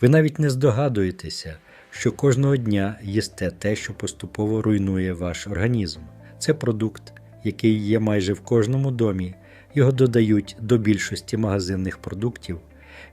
Ви навіть не здогадуєтеся, що кожного дня їсте те, що поступово руйнує ваш організм. Це продукт, який є майже в кожному домі. Його додають до більшості магазинних продуктів.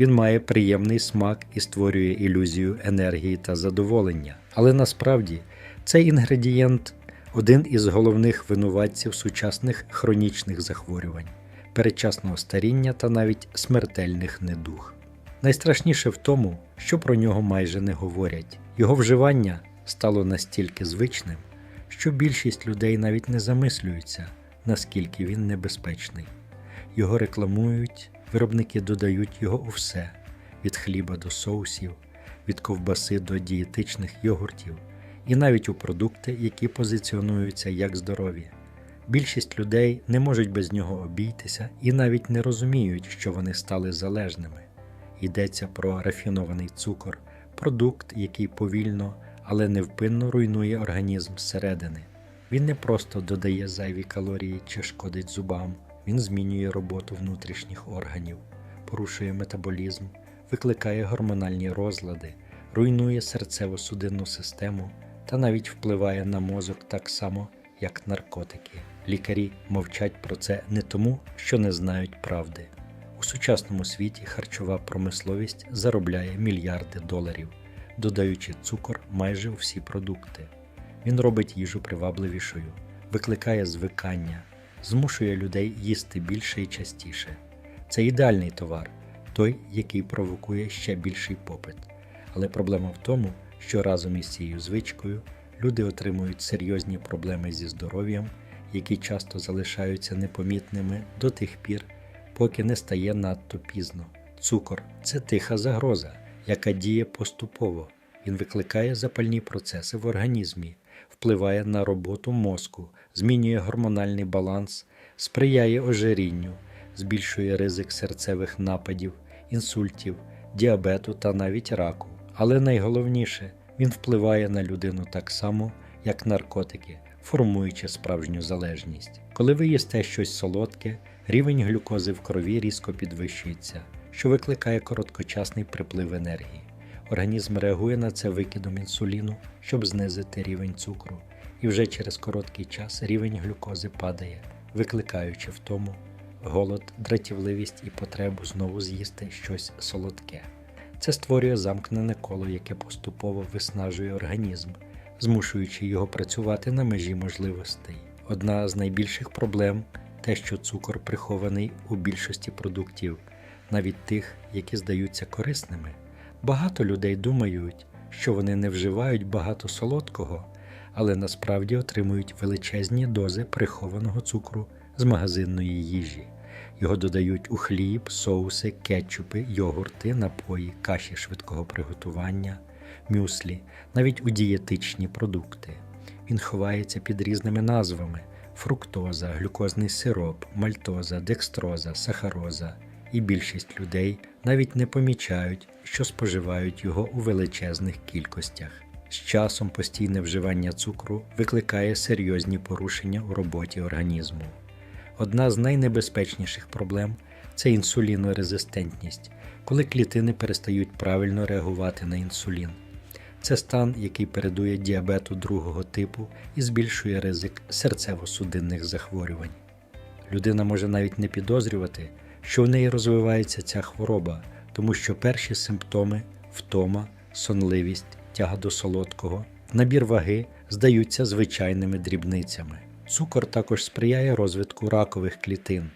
Він має приємний смак і створює ілюзію енергії та задоволення. Але насправді цей інгредієнт один із головних винуватців сучасних хронічних захворювань, передчасного старіння та навіть смертельних недуг. Найстрашніше в тому, що про нього майже не говорять. Його вживання стало настільки звичним, що більшість людей навіть не замислюються, наскільки він небезпечний. Його рекламують, виробники додають його у все: від хліба до соусів, від ковбаси до дієтичних йогуртів, і навіть у продукти, які позиціонуються як здорові. Більшість людей не можуть без нього обійтися і навіть не розуміють, що вони стали залежними. Йдеться про рафінований цукор, продукт, який повільно, але невпинно руйнує організм зсередини. Він не просто додає зайві калорії чи шкодить зубам, він змінює роботу внутрішніх органів, порушує метаболізм, викликає гормональні розлади, руйнує серцево-судинну систему та навіть впливає на мозок так само, як наркотики. Лікарі мовчать про це не тому, що не знають правди. У сучасному світі харчова промисловість заробляє мільярди доларів, додаючи цукор майже у всі продукти. Він робить їжу привабливішою, викликає звикання, змушує людей їсти більше і частіше. Це ідеальний товар, той, який провокує ще більший попит. Але проблема в тому, що разом із цією звичкою люди отримують серйозні проблеми зі здоров'ям, які часто залишаються непомітними до тих пір, поки не стає надто пізно. Цукор це тиха загроза, яка діє поступово. Він викликає запальні процеси в організмі, впливає на роботу мозку, змінює гормональний баланс, сприяє ожирінню, збільшує ризик серцевих нападів, інсультів, діабету та навіть раку. Але найголовніше, він впливає на людину так само, як наркотики, формуючи справжню залежність. Коли ви їсте щось солодке, рівень глюкози в крові різко підвищується, що викликає короткочасний приплив енергії. Організм реагує на це викидом інсуліну, щоб знизити рівень цукру, і вже через короткий час рівень глюкози падає, викликаючи втому, голод, дратівливість і потребу знову з'їсти щось солодке. Це створює замкнене коло, яке поступово виснажує організм, змушуючи його працювати на межі можливостей. Одна з найбільших проблем те, що цукор прихований у більшості продуктів, навіть тих, які здаються корисними. Багато людей думають, що вони не вживають багато солодкого, але насправді отримують величезні дози прихованого цукру з магазинної їжі. Його додають у хліб, соуси, кетчупи, йогурти, напої, каші швидкого приготування, мюслі, навіть у дієтичні продукти. Він ховається під різними назвами: фруктоза, глюкозний сироп, мальтоза, декстроза, сахароза. І більшість людей навіть не помічають, що споживають його у величезних кількостях. З часом постійне вживання цукру викликає серйозні порушення у роботі організму. Одна з найнебезпечніших проблем це інсулінорезистентність, коли клітини перестають правильно реагувати на інсулін. Це стан, який передує діабету другого типу і збільшує ризик серцево-судинних захворювань. Людина може навіть не підозрювати, що в неї розвивається ця хвороба, тому що перші симптоми втома, сонливість, тяга до солодкого, набір ваги здаються звичайними дрібницями. Цукор також сприяє розвитку ракових клітин.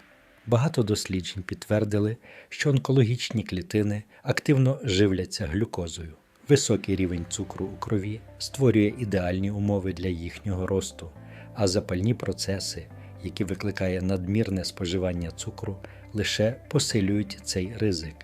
Багато досліджень підтвердили, що онкологічні клітини активно живляться глюкозою. Високий рівень цукру у крові створює ідеальні умови для їхнього росту, а запальні процеси, які викликає надмірне споживання цукру, лише посилюють цей ризик.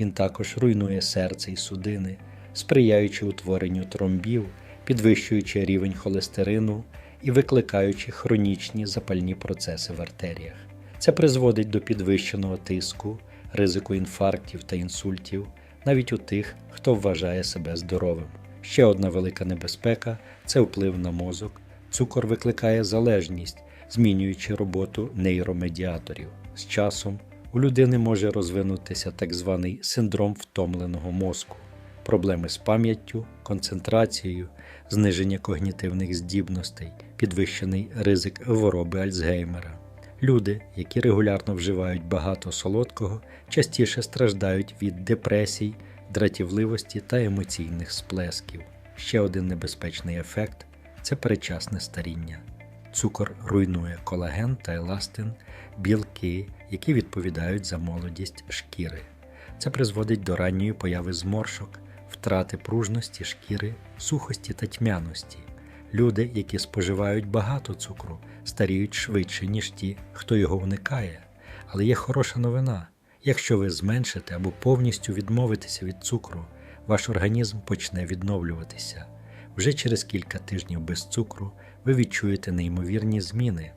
Він також руйнує серце і судини, сприяючи утворенню тромбів, підвищуючи рівень холестерину і викликаючи хронічні запальні процеси в артеріях. Це призводить до підвищеного тиску, ризику інфарктів та інсультів, навіть у тих, хто вважає себе здоровим. Ще одна велика небезпека це вплив на мозок. Цукор викликає залежність, змінюючи роботу нейромедіаторів. З часом у людини може розвинутися так званий синдром втомленого мозку. проблеми з пам'яттю, концентрацією, зниження когнітивних здібностей, підвищений ризик хвороби Альцгеймера. Люди, які регулярно вживають багато солодкого, частіше страждають від депресій, дратівливості та емоційних сплесків. Ще один небезпечний ефект це передчасне старіння. Цукор руйнує колаген та еластин, білки, які відповідають за молодість шкіри. Це призводить до ранньої появи зморшок, втрати пружності шкіри, сухості та тьмяності. Люди, які споживають багато цукру, старіють швидше, ніж ті, хто його уникає. Але є хороша новина. Якщо ви зменшите або повністю відмовитеся від цукру, ваш організм почне відновлюватися. Вже через кілька тижнів без цукру ви відчуєте неймовірні зміни.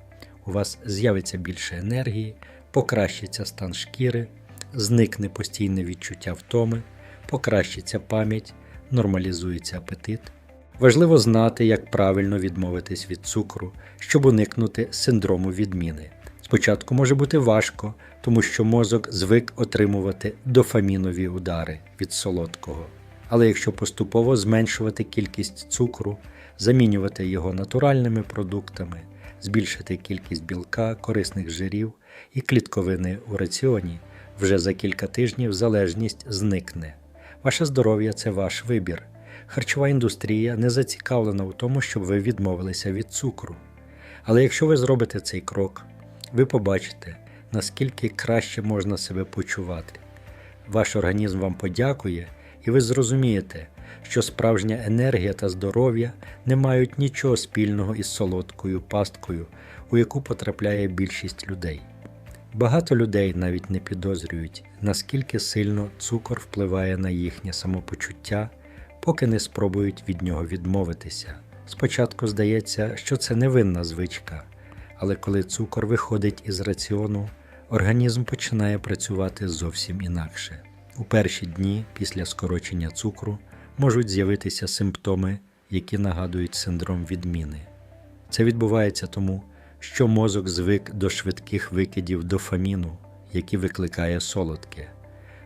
У вас з'явиться більше енергії, покращиться стан шкіри, зникне постійне відчуття втоми, покращиться пам'ять, нормалізується апетит. Важливо знати, як правильно відмовитись від цукру, щоб уникнути синдрому відміни. Спочатку може бути важко, тому що мозок звик отримувати дофамінові удари від солодкого. Але якщо поступово зменшувати кількість цукру, замінювати його натуральними продуктами, збільшити кількість білка, корисних жирів і клітковини у раціоні, вже за кілька тижнів залежність зникне. Ваше здоров'я це ваш вибір. Харчова індустрія не зацікавлена у тому, щоб ви відмовилися від цукру. Але якщо ви зробите цей крок, ви побачите, наскільки краще можна себе почувати. Ваш організм вам подякує, і ви зрозумієте, що справжня енергія та здоров'я не мають нічого спільного із солодкою пасткою, у яку потрапляє більшість людей. Багато людей навіть не підозрюють, наскільки сильно цукор впливає на їхнє самопочуття, поки не спробують від нього відмовитися. Спочатку здається, що це невинна звичка, але коли цукор виходить із раціону, організм починає працювати зовсім інакше. У перші дні після скорочення цукру можуть з'явитися симптоми, які нагадують синдром відміни. Це відбувається тому, що мозок звик до швидких викидів дофаміну, які викликає солодке.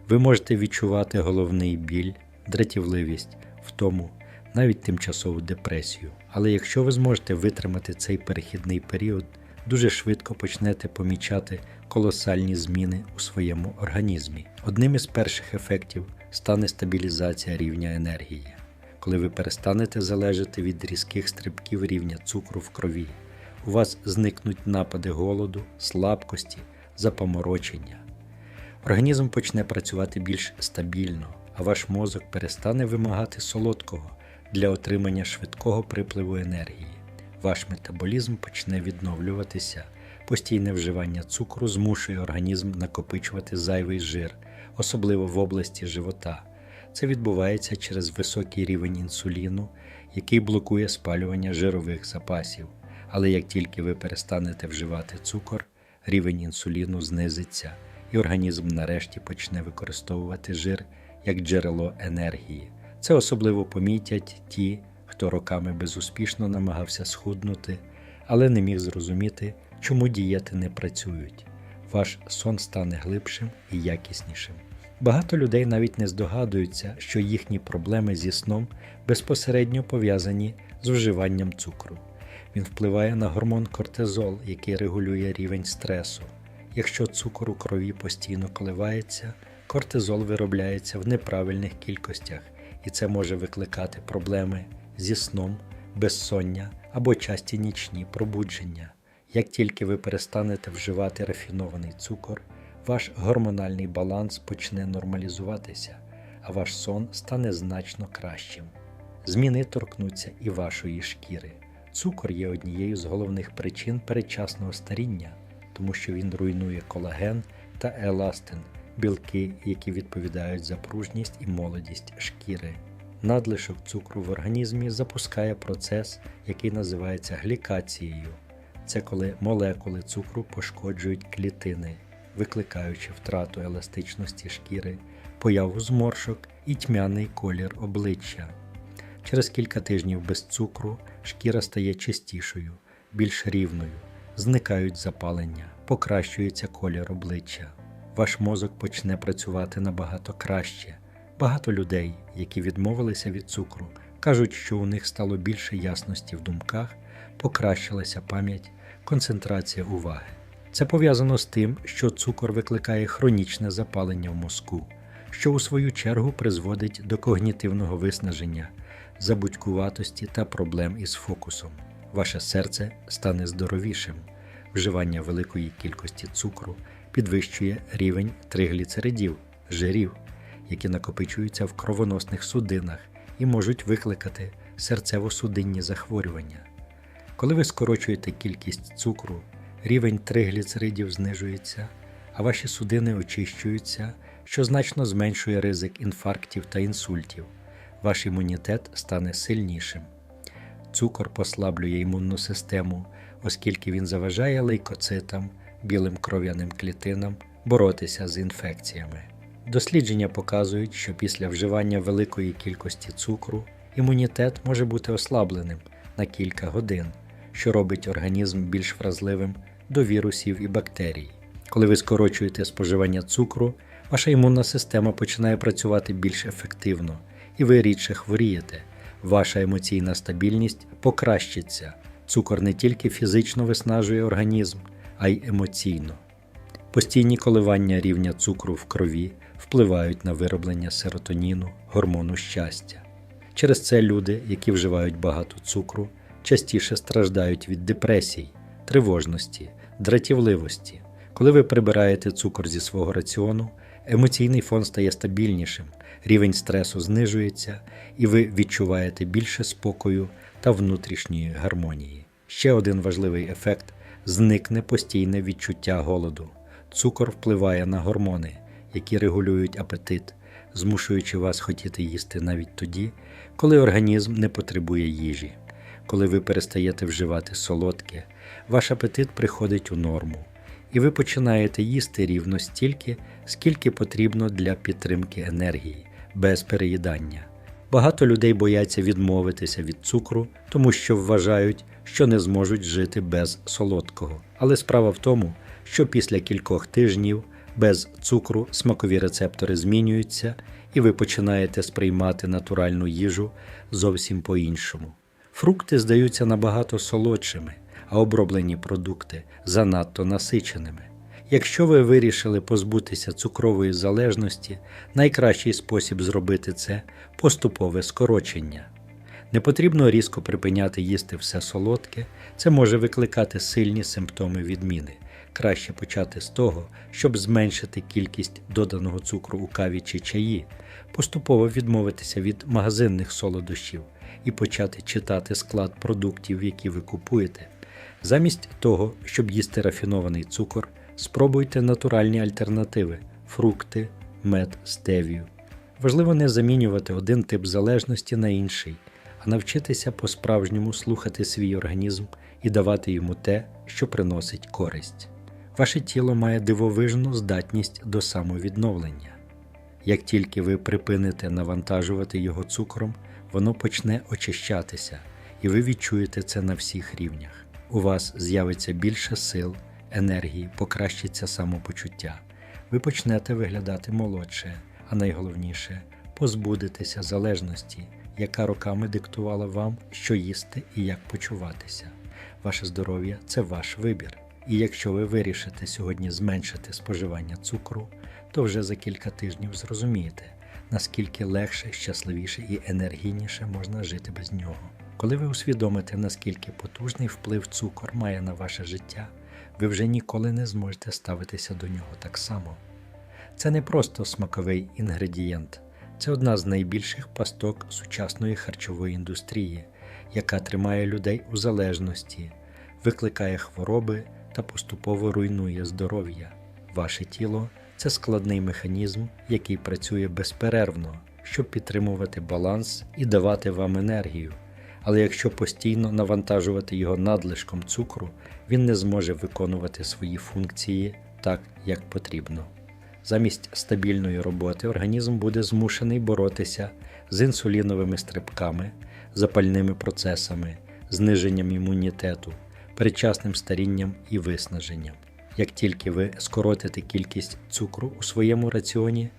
Ви можете відчувати головний біль, дратівливість, втому, навіть тимчасову депресію. Але якщо ви зможете витримати цей перехідний період, дуже швидко почнете помічати колосальні зміни у своєму організмі. Одним із перших ефектів стане стабілізація рівня енергії, коли ви перестанете залежати від різких стрибків рівня цукру в крові. У вас зникнуть напади голоду, слабкості, запоморочення. Організм почне працювати більш стабільно, а ваш мозок перестане вимагати солодкого для отримання швидкого припливу енергії. Ваш метаболізм почне відновлюватися. Постійне вживання цукру змушує організм накопичувати зайвий жир, особливо в області живота. Це відбувається через високий рівень інсуліну, який блокує спалювання жирових запасів. Але як тільки ви перестанете вживати цукор, рівень інсуліну знизиться, і організм нарешті почне використовувати жир як джерело енергії. Це особливо помітять ті, хто роками безуспішно намагався схуднути, але не міг зрозуміти, чому дієти не працюють. Ваш сон стане глибшим і якіснішим. Багато людей навіть не здогадуються, що їхні проблеми зі сном безпосередньо пов'язані з вживанням цукру. Він впливає на гормон кортизол, який регулює рівень стресу. Якщо цукор у крові постійно коливається, кортизол виробляється в неправильних кількостях, і це може викликати проблеми зі сном, безсоння або часті нічні пробудження. Як тільки ви перестанете вживати рафінований цукор, ваш гормональний баланс почне нормалізуватися, а ваш сон стане значно кращим. Зміни торкнуться і вашої шкіри. Цукор є однією з головних причин передчасного старіння, тому що він руйнує колаген та еластин, білки, які відповідають за пружність і молодість шкіри. Надлишок цукру в організмі запускає процес, який називається глікацією. Це коли молекули цукру пошкоджують клітини, викликаючи втрату еластичності шкіри, появу зморшок і тьмяний колір обличчя. Через кілька тижнів без цукру шкіра стає чистішою, більш рівною, зникають запалення, покращується колір обличчя. Ваш мозок почне працювати набагато краще, Багато людей, які відмовилися від цукру, кажуть, що у них стало більше ясності в думках, покращилася пам'ять, концентрація уваги. Це пов'язано з тим, що цукор викликає хронічне запалення в мозку, що у свою чергу призводить до когнітивного виснаження, забудькуватості та проблем із фокусом. Ваше серце стане здоровішим. Вживання великої кількості цукру підвищує рівень тригліцеридів, жирів, які накопичуються в кровоносних судинах і можуть викликати серцево-судинні захворювання. Коли ви скорочуєте кількість цукру, рівень тригліцеридів знижується, а ваші судини очищуються, що значно зменшує ризик інфарктів та інсультів. Ваш імунітет стане сильнішим. Цукор послаблює імунну систему, оскільки він заважає лейкоцитам, білим кров'яним клітинам боротися з інфекціями. Дослідження показують, що після вживання великої кількості цукру імунітет може бути ослабленим на кілька годин, що робить організм більш вразливим до вірусів і бактерій. Коли ви скорочуєте споживання цукру, ваша імунна система починає працювати більш ефективно, і ви рідше хворієте. Ваша емоційна стабільність покращиться. Цукор не тільки фізично виснажує організм, а й емоційно. Постійні коливання рівня цукру в крові впливають на вироблення серотоніну, гормону щастя. Через це люди, які вживають багато цукру, частіше страждають від депресій, тривожності, дратівливості. Коли ви прибираєте цукор зі свого раціону, емоційний фон стає стабільнішим, рівень стресу знижується, і ви відчуваєте більше спокою та внутрішньої гармонії. Ще один важливий ефект зникне постійне відчуття голоду. Цукор впливає на гормони, які регулюють апетит, змушуючи вас хотіти їсти навіть тоді, коли організм не потребує їжі. Коли ви перестаєте вживати солодке, ваш апетит приходить у норму, і ви починаєте їсти рівно стільки, скільки потрібно для підтримки енергії, без переїдання. Багато людей бояться відмовитися від цукру, тому що вважають, що не зможуть жити без солодкого. Але справа в тому, що після кількох тижнів без цукру смакові рецептори змінюються, і ви починаєте сприймати натуральну їжу зовсім по-іншому. Фрукти здаються набагато солодшими, а оброблені продукти занадто насиченими. Якщо ви вирішили позбутися цукрової залежності, найкращий спосіб зробити це поступове скорочення. Не потрібно різко припиняти їсти все солодке, це може викликати сильні симптоми відміни. Краще почати з того, щоб зменшити кількість доданого цукру у каві чи чаї, поступово відмовитися від магазинних солодощів і почати читати склад продуктів, які ви купуєте. Замість того, щоб їсти рафінований цукор, спробуйте натуральні альтернативи фрукти, мед, стевію. Важливо не замінювати один тип залежності на інший, а навчитися по-справжньому слухати свій організм і давати йому те, що приносить користь. Ваше тіло має дивовижну здатність до самовідновлення. Як тільки ви припините навантажувати його цукром, воно почне очищатися, і ви відчуєте це на всіх рівнях. У вас з'явиться більше сил, енергії, покращиться самопочуття. Ви почнете виглядати молодше, а найголовніше позбудетеся залежності, яка роками диктувала вам, що їсти і як почуватися. Ваше здоров'я це ваш вибір. І якщо ви вирішите сьогодні зменшити споживання цукру, то вже за кілька тижнів зрозумієте, наскільки легше, щасливіше і енергійніше можна жити без нього. Коли ви усвідомите, наскільки потужний вплив цукор має на ваше життя, ви вже ніколи не зможете ставитися до нього так само. Це не просто смаковий інгредієнт, це одна з найбільших пасток сучасної харчової індустрії, яка тримає людей у залежності, викликає хвороби та поступово руйнує здоров'я. Ваше тіло це складний механізм, який працює безперервно, щоб підтримувати баланс і давати вам енергію. Але якщо постійно навантажувати його надлишком цукру, він не зможе виконувати свої функції так, як потрібно. Замість стабільної роботи організм буде змушений боротися з інсуліновими стрибками, запальними процесами, зниженням імунітету, передчасним старінням і виснаженням. Як тільки ви скоротите кількість цукру у своєму раціоні,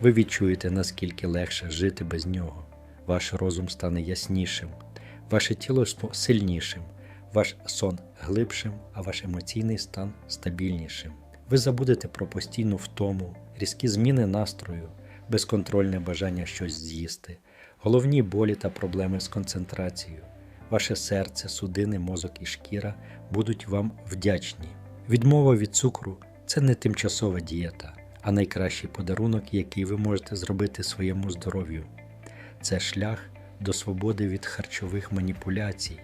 Ви відчуєте, наскільки легше жити без нього. Ваш розум стане яснішим, ваше тіло сильнішим, ваш сон глибшим, а ваш емоційний стан стабільнішим. Ви забудете про постійну втому, різкі зміни настрою, безконтрольне бажання щось з'їсти, головні болі та проблеми з концентрацією. Ваше серце, судини, мозок і шкіра будуть вам вдячні. Відмова від цукру це не тимчасова дієта, а найкращий подарунок, який ви можете зробити своєму здоров'ю. Це шлях до свободи від харчових маніпуляцій,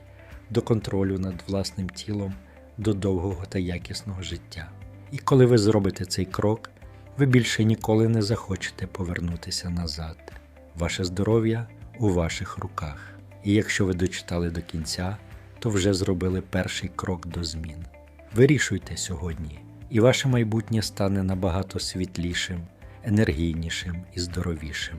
до контролю над власним тілом, до довгого та якісного життя. І коли ви зробите цей крок, ви більше ніколи не захочете повернутися назад. Ваше здоров'я у ваших руках. І якщо ви дочитали до кінця, то вже зробили перший крок до змін. Вирішуйте сьогодні, і ваше майбутнє стане набагато світлішим, енергійнішим і здоровішим.